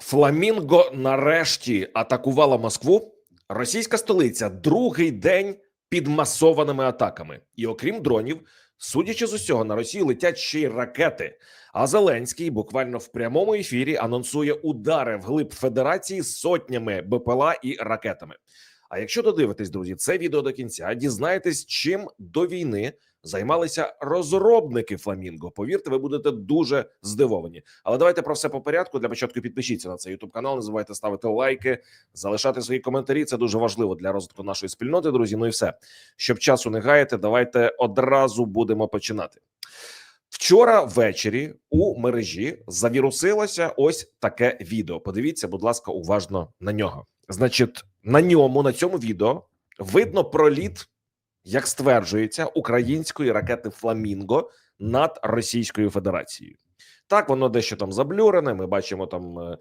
Фламінго нарешті атакувала Москву. Російська столиця другий день під масованими атаками. І окрім дронів, судячи з усього, на Росію летять ще й ракети. А Зеленський буквально в прямому ефірі анонсує удари вглиб Федерації сотнями БПЛА і ракетами. А якщо додивитесь, друзі, це відео до кінця, дізнаєтесь, чим до війни займалися розробники Фламінго. Повірте, ви будете дуже здивовані. Але давайте про все по порядку. Для початку підпишіться на цей YouTube канал. Не забувайте ставити лайки, залишати свої коментарі. Це дуже важливо для розвитку нашої спільноти, друзі. Ну і все, щоб часу не гаяти, давайте одразу будемо починати. Вчора ввечері у мережі завірусилося ось таке відео. Подивіться, будь ласка, уважно на нього. Значить, на ньому, на цьому відео, видно проліт, як стверджується, української ракети Фламінго над Російською Федерацією. Так, воно дещо там заблюрене. Ми бачимо там. е,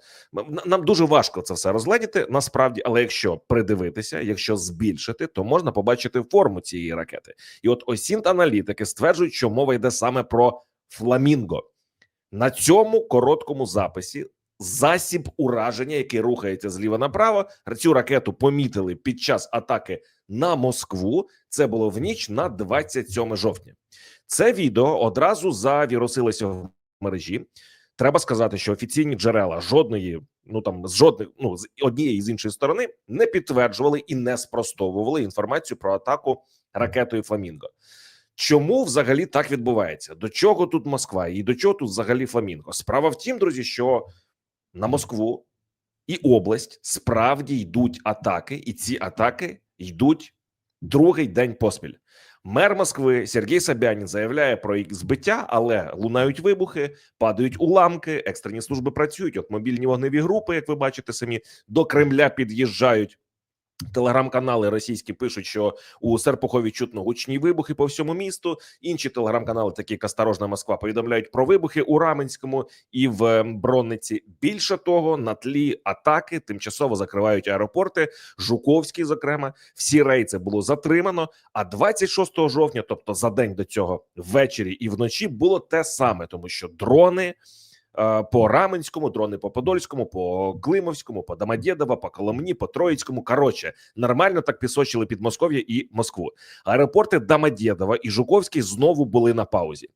Нам дуже важко це все розгледіти насправді, але якщо придивитися, якщо збільшити, то можна побачити форму цієї ракети. І от осінт аналітики стверджують, що мова йде саме про фламінго. На цьому короткому записі засіб ураження, який рухається зліва направо. Цю ракету помітили під час атаки на Москву. Це було в ніч на 27 жовтня. Це відео одразу завірусилося в мережі. Треба сказати, що офіційні джерела жодної, ну там з жодних, ну з однієї з іншої сторони не підтверджували і не спростовували інформацію про атаку ракетою Фламінго. Чому взагалі так відбувається? До чого тут Москва і до чого тут взагалі Фламінго? Справа в тім, друзі, що на Москву і область справді йдуть атаки, і ці атаки йдуть другий день поспіль. Мер Москви Сергій Собянін заявляє про їх збиття, але лунають вибухи, падають уламки, екстрені служби працюють. От мобільні вогневі групи, як ви бачите, самі до Кремля під'їжджають. Телеграм-канали російські пишуть, що у Серпухові чутно гучні вибухи по всьому місту. Інші телеграм-канали, такі як «Осторожна Москва, повідомляють про вибухи у Раменському і в е, Бронниці. Більше того, на тлі атаки тимчасово закривають аеропорти. Жуковський, зокрема, всі рейси було затримано. А 26 жовтня, тобто за день до цього, ввечері і вночі, було те саме, тому що дрони. Е, По Раменському, дрони по Подольському, по Климовському, по Домодєдово, по Коломні, по Троїцькому. Коротше, нормально так пісочили під Москов'я і Москву. Аеропорти Домодєдова і Жуковський знову були на паузі.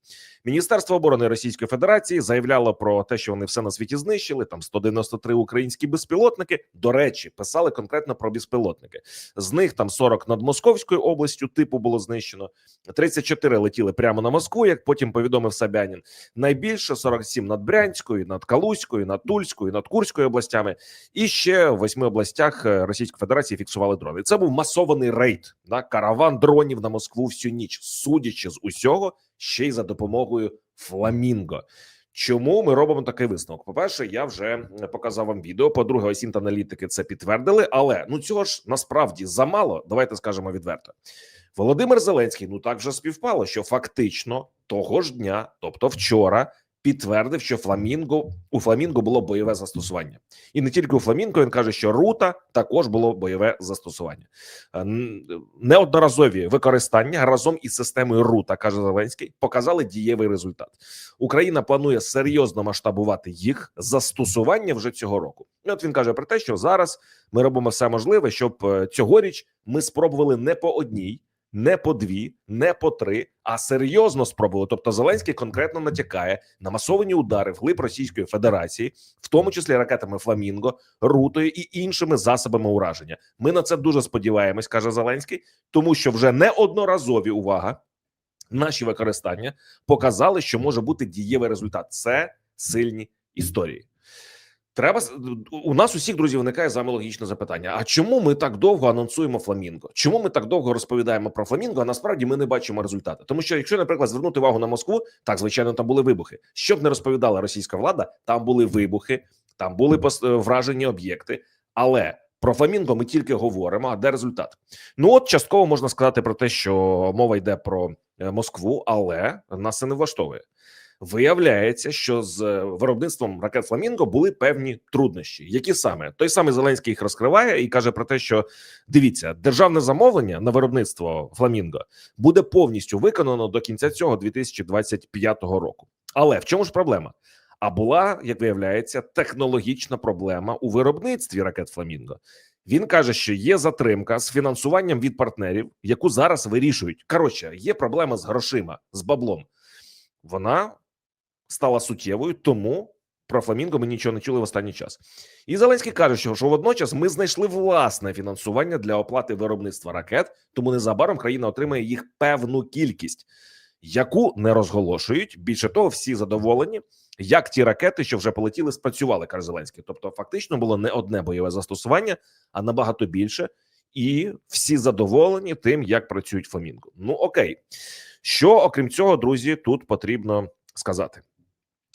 Міністерство оборони Російської Федерації заявляло про те, що вони все на світі знищили. Там 193 українські безпілотники. До речі, писали конкретно про безпілотники. З них там 40 над Московською областю типу було знищено. 34 летіли прямо на Москву. Як потім повідомив Собянін. Найбільше 47 над Брянською, над Калузькою, над Тульською, над Курською областями. І ще в восьми областях е, Російської Федерації фіксували дрони. Це був масований рейд, да, караван дронів на Москву всю ніч, судячи з усього, ще й за допомогою Фламінго. Чому ми робимо такий висновок? По перше, я вже показав вам відео. По-друге, осінт аналітики це підтвердили. Але ну цього ж насправді замало. Давайте скажемо відверто. Володимир Зеленський ну так вже співпало, що фактично того ж дня, тобто вчора, підтвердив, що Фламінго у Фламінго було бойове застосування, і не тільки у Фламінго. Він каже, що рута також було бойове застосування. Е, Неодноразові використання разом із системою рута каже Зеленський, показали дієвий результат. Україна планує серйозно масштабувати їх застосування вже цього року. І от він каже про те, що зараз ми робимо все можливе, щоб е, цьогоріч ми спробували не по одній, не по дві, не по три, а серйозно спробували. Тобто Зеленський конкретно натякає на масовані удари вглиб Російської Федерації, в тому числі ракетами Фламінго, рутою і іншими засобами ураження. Ми на це дуже сподіваємось, каже Зеленський, тому що вже неодноразові увага. Наші використання показали, що може бути дієвий результат. Це сильні історії. Треба у нас усіх друзі виникає саме логічне запитання: а чому ми так довго анонсуємо фламінго? Чому ми так довго розповідаємо про фламінго? А насправді ми не бачимо результати. Тому що, якщо, наприклад, звернути увагу на Москву, так звичайно, там були вибухи. Що б не розповідала російська влада, там були вибухи, там були пос- е, вражені об'єкти. Але про фламінго ми тільки говоримо. А де результат? Ну от частково можна сказати про те, що мова йде про е, Москву, але нас це не влаштовує. Виявляється, що з е, виробництвом ракет Фламінго були певні труднощі. Які саме той самий Зеленський їх розкриває і каже про те, що дивіться, державне замовлення на виробництво Фламінго буде повністю виконано до кінця цього 2025 року. Але в чому ж проблема? А була, як виявляється, технологічна проблема у виробництві ракет Фламінго. Він каже, що є затримка з фінансуванням від партнерів, яку зараз вирішують. Коротше, є проблема з грошима, з баблом. Вона стала суттєвою, тому про Фламінго ми нічого не чули в останній час. І Зеленський каже, що, що водночас ми знайшли власне фінансування для оплати виробництва ракет, тому незабаром країна отримає їх певну кількість, яку не розголошують. Більше того, всі задоволені, як ті ракети, що вже полетіли, спрацювали, каже Зеленський. Тобто, фактично було не одне бойове застосування, а набагато більше, і всі задоволені тим, як працюють Фламінго. Ну окей, що окрім цього, друзі, тут потрібно сказати.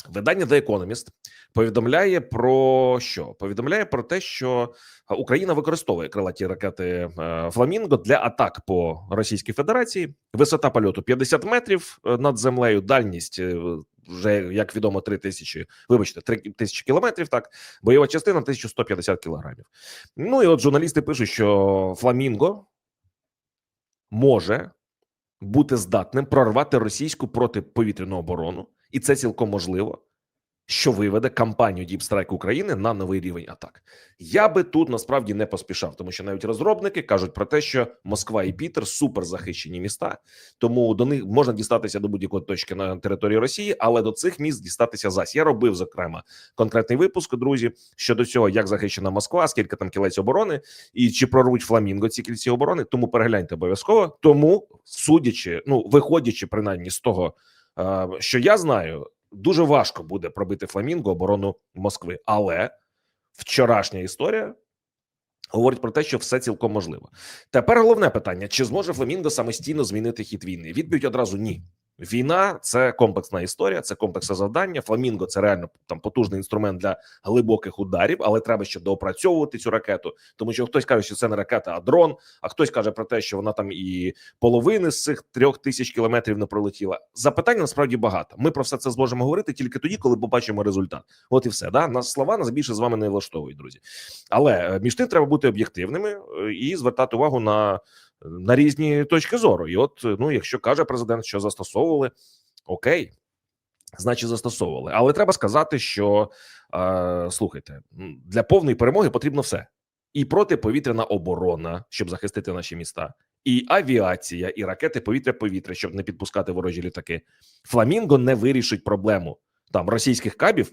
Видання The Economist повідомляє про що? Повідомляє про те, що Україна використовує крилаті ракети е, Фламінго для атак по Російській Федерації. Висота польоту 50 метрів е, над землею, дальність е, вже як відомо 3 тисячі, вибачте, 3 тисячі кілометрів. Так, бойова частина 1150 кілограмів. Ну і от журналісти пишуть, що Фламінго може бути здатним прорвати російську протиповітряну оборону, і це цілком можливо, що виведе кампанію Strike України на новий рівень атак. Я би тут насправді не поспішав, тому що навіть розробники кажуть про те, що Москва і Пітер супер захищені міста, тому до них можна дістатися до будь-якої точки на території Росії, але до цих міст дістатися зась. Я робив зокрема конкретний випуск, друзі, щодо цього, як захищена Москва, скільки там кілець оборони, і чи прорвуть фламінго ці кільці оборони. Тому перегляньте обов'язково. Тому, судячи, ну виходячи принаймні з того, що я знаю, дуже важко буде пробити фламінго оборону Москви, але вчорашня історія. Говорить про те, що все цілком можливо. Тепер головне питання: чи зможе Фламінго самостійно змінити хід війни? Відповідь одразу ні. Війна це комплексна історія, це комплексне завдання. Фламінго це реально там потужний інструмент для глибоких ударів, але треба ще доопрацьовувати цю ракету. Тому що хтось каже, що це не ракета, а дрон. А хтось каже про те, що вона там і половини з цих трьох тисяч кілометрів не пролетіла. Запитань насправді багато. Ми про все це зможемо говорити тільки тоді, коли побачимо результат. От і все. Да? Нас слова нас більше з вами не влаштовують, друзі. Але е, між тим треба бути об'єктивними е, і звертати увагу на на різні точки зору. І от ну, якщо каже президент, що застосовували, окей, значить застосовували. Але треба сказати, що е, слухайте, для повної перемоги потрібно все. І протиповітряна оборона, щоб захистити наші міста, і авіація, і ракети повітря-повітря, щоб не підпускати ворожі літаки. Фламінго не вирішить проблему там російських кабів,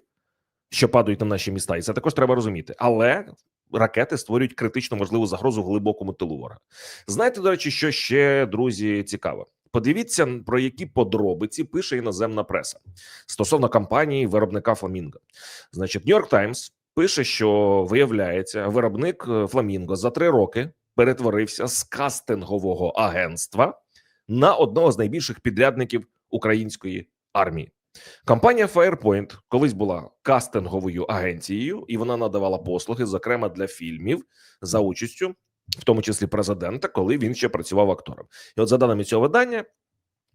що падають на наші міста, і це також треба розуміти. Але ракети створюють критично можливу загрозу глибокому тилу ворога. Знаєте, до речі, що ще друзі цікаво? Подивіться про які подробиці пише іноземна преса стосовно кампанії виробника Фламінго. Значить, Нью-Йорк Таймс пише, що виявляється, виробник е, Фламінго за три роки перетворився з кастингового агентства на одного з найбільших підрядників української армії. Компанія Firepoint колись була кастинговою агенцією, і вона надавала послуги, зокрема для фільмів за участю, в тому числі президента, коли він ще працював актором. І от за даними цього видання,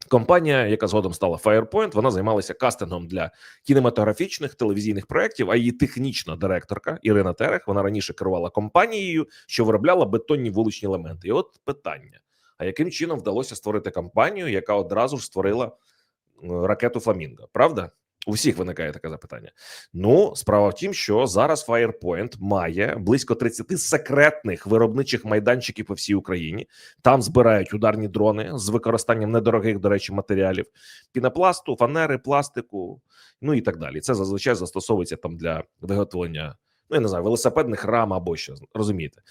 компанія, яка згодом стала Firepoint, вона займалася кастингом для кінематографічних телевізійних проєктів, А її технічна директорка Ірина Терех вона раніше керувала компанією, що виробляла бетонні вуличні елементи. І от питання: а яким чином вдалося створити компанію, яка одразу ж створила ракету Фламінго. Правда? У всіх виникає таке запитання. Ну, справа в тім, що зараз Firepoint має близько 30 секретних виробничих майданчиків по всій Україні. Там збирають ударні дрони з використанням недорогих, до речі, матеріалів: пінопласту, фанери, пластику, ну і так далі. Це зазвичай застосовується там для виготовлення, ну я не знаю, велосипедних рам або що розумієте.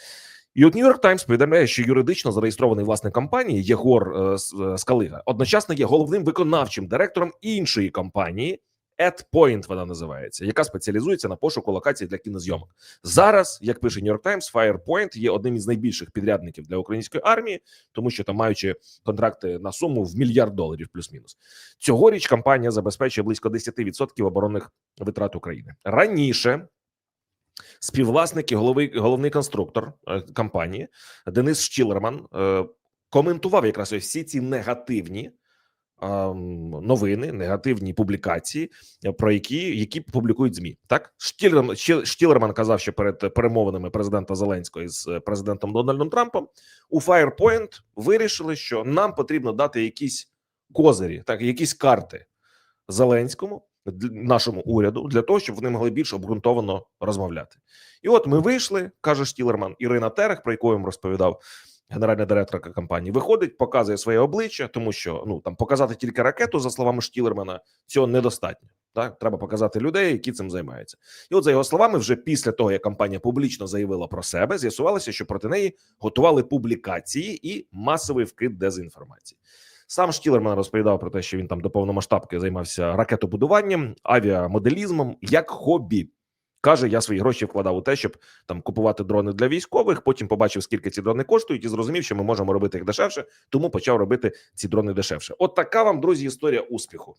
І от Нью-Йорк Таймс повідомляє, що юридично зареєстрований власник компанії Єгор е, е, Скалига одночасно є головним виконавчим директором іншої компанії. AdPoint вона називається, яка спеціалізується на пошуку локацій для кінозйомок. Зараз, як пише New York Times, Firepoint є одним із найбільших підрядників для української армії, тому що там маючи контракти на суму в мільярд доларів, плюс-мінус. Цьогоріч компанія забезпечує близько 10% оборонних витрат України раніше. Співвласник і головий головний конструктор е, компанії Денис Штілерман е, коментував якраз ось всі ці негативні новини, негативні публікації, е, про які які публікують змі. Так Штілерман, Штілерман казав, що перед перемовинами президента Зеленського з президентом Дональдом Трампом у Firepoint вирішили, що нам потрібно дати якісь козирі, так якісь карти Зеленському нашому уряду для того, щоб вони могли більш обґрунтовано розмовляти. І от ми вийшли, каже Штілерман, Ірина Терех, про яку я вам розповідав, генеральна директорка компанії, виходить, показує своє обличчя, тому що ну там показати тільки ракету, за словами Штілермана, цього недостатньо. Так, треба показати людей, які цим займаються. І от за його словами, вже після того, як компанія публічно заявила про себе, з'ясувалося, що проти неї готували публікації і масовий вкид дезінформації. Сам Штілерман розповідав про те, що він там до повномасштабки займався ракетобудуванням, авіамоделізмом як хобі. Каже, я свої гроші вкладав у те, щоб там купувати дрони для військових. Потім побачив, скільки ці дрони коштують, і зрозумів, що ми можемо робити їх дешевше, тому почав робити ці дрони дешевше. От така вам, друзі, історія успіху.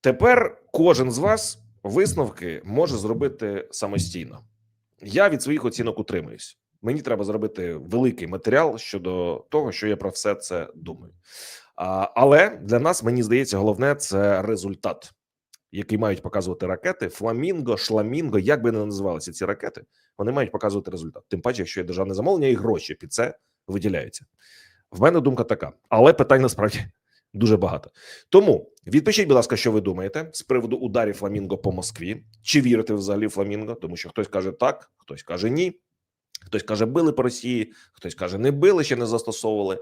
Тепер кожен з вас висновки може зробити самостійно. Я від своїх оцінок утримуюсь. Мені треба зробити великий матеріал щодо того, що я про все це думаю. А, але для нас мені здається, головне це результат, який мають показувати ракети. Фламінго, шламінго, як би не називалися ці ракети, вони мають показувати результат. Тим паче, якщо є державне замовлення, і гроші під це виділяються. В мене думка така, але питань насправді дуже багато. Тому відпишіть, будь ласка, що ви думаєте з приводу ударів Фламінго по Москві. Чи вірите взагалі Фламінго? Тому що хтось каже так, хтось каже ні. Хтось каже, били по Росії, хтось каже, не били, ще не застосовували.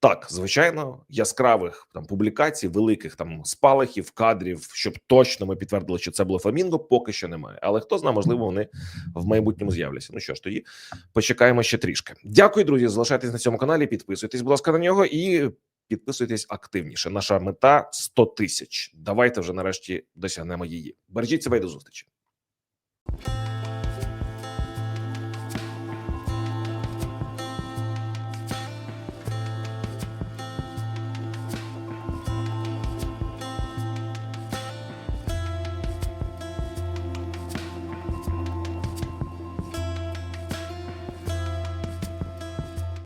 Так, звичайно, яскравих там публікацій, великих там спалахів, кадрів, щоб точно ми підтвердили, що це було фламінго, поки що немає. Але хто знає, можливо, вони в майбутньому з'являться. Ну що ж, тоді почекаємо ще трішки. Дякую, друзі. Залишайтесь на цьому каналі, підписуйтесь, будь ласка, на нього і підписуйтесь активніше. Наша мета 100 тисяч. Давайте вже нарешті досягнемо її. Бережіть себе і до зустрічі.